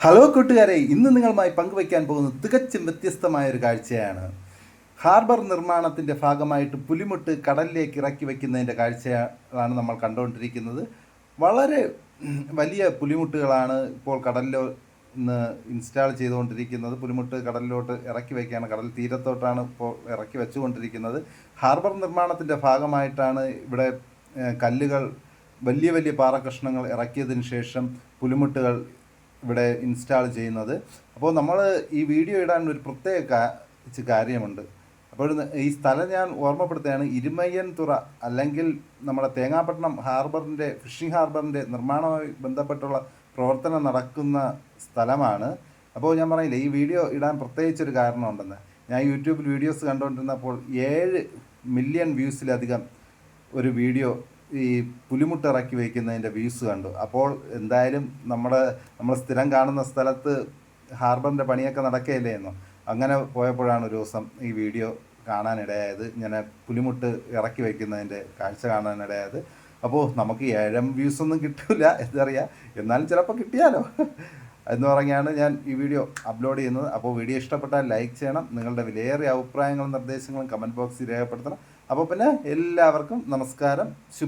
Hello കൂട്ടുകാരെ ഇന്ന് നിങ്ങളുമായി പങ്കുവയ്ക്കാൻ പോകുന്നത് തികച്ചും വ്യത്യസ്തമായ ഒരു കാഴ്ചയാണ്. ഹാർബർ നിർമ്മാണത്തിന്റെ ഭാഗമായിട്ട് പുലിമുട്ട് കടലിലേക്ക് ഇറക്കി വയ്ക്കുന്നതിന്റെ കാഴ്ചയാണ് നമ്മൾ കണ്ടുകൊണ്ടിരിക്കുന്നത്. വളരെ വലിയ പുലിമുട്ടുകളാണ് ഇപ്പോൾ കടലിലോ ഇന്ന് ഇൻസ്റ്റാൾ ചെയ്തുകൊണ്ടിരിക്കുന്നത്. പുലിമുട്ട് കടലിലോട്ട് ഇറക്കി വയ്ക്കുകയാണ്. കടൽ തീരത്തോട്ടാണ് ഇപ്പോൾ ഇറക്കി വെച്ചുകൊണ്ടിരിക്കുന്നത്. ഹാർബർ നിർമ്മാണത്തിന്റെ ഭാഗമായിട്ടാണ് ഇവിടെ കല്ലുകൾ വലിയ വലിയ പാറക്കഷ്ണങ്ങൾ ഇറക്കിയതിന് ശേഷം പുലിമുട്ടുകൾ ഇവിടെ ഇൻസ്റ്റാൾ ചെയ്യുന്നത്. അപ്പോൾ നമ്മൾ ഈ വീഡിയോ ഇടാൻ ഒരു പ്രത്യേക കാര്യമുണ്ട്. അപ്പോൾ ഈ സ്ഥലം ഞാൻ ഓർമ്മപ്പെടുത്തുകയാണ്. ഇരുമയ്യൻ തുറ അല്ലെങ്കിൽ നമ്മുടെ തേങ്ങാപട്ടണം ഹാർബറിന്റെ ഫിഷിംഗ് ഹാർബറിന്റെ നിർമ്മാണവുമായി ബന്ധപ്പെട്ടുള്ള പ്രവർത്തനം നടക്കുന്ന സ്ഥലമാണ്. അപ്പോൾ ഞാൻ പറയില്ലേ ഈ വീഡിയോ ഇടാൻ പ്രത്യേകിച്ചൊരു കാരണമുണ്ടെന്ന്. ഞാൻ യൂട്യൂബിൽ വീഡിയോസ് കണ്ടുകൊണ്ടിരുന്നപ്പോൾ ഏഴ് മില്യൺ വ്യൂസിലധികം ഒരു വീഡിയോ ഈ പുലിമുട്ട് ഇറക്കി വയ്ക്കുന്നതിന്റെ വ്യൂസ് കണ്ടു. അപ്പോൾ എന്തായാലും നമ്മുടെ നമ്മൾ സ്ഥിരം കാണുന്ന സ്ഥലത്ത് ഹാർബറിന്റെ പണിയൊക്കെ നടക്കുകയല്ലേ എന്നോ? അങ്ങനെ പോയപ്പോഴാണ് ഒരു ദിവസം ഈ വീഡിയോ കാണാനിടയായത്. ഇങ്ങനെ പുലിമുട്ട് ഇറക്കി വയ്ക്കുന്നതിന്റെ കാഴ്ച കാണാനിടയായത്. അപ്പോൾ നമുക്ക് ഏഴം വ്യൂസ് ഒന്നും കിട്ടില്ല എന്തറിയാം എന്നാലും ചിലപ്പോൾ കിട്ടിയാലോ? എന്ന് പറഞ്ഞാണ് ഞാൻ ഈ വീഡിയോ അപ്ലോഡ് ചെയ്യുന്നത്. അപ്പോൾ വീഡിയോ ഇഷ്ടപ്പെട്ടാൽ ലൈക്ക് ചെയ്യണം. നിങ്ങളുടെ വിലയേറിയ അഭിപ്രായങ്ങളും നിർദ്ദേശങ്ങളും കമന്റ് ബോക്സിൽ രേഖപ്പെടുത്തണം. അപ്പോൾ പിന്നെ എല്ലാവർക്കും നമസ്കാരം. ശുഭ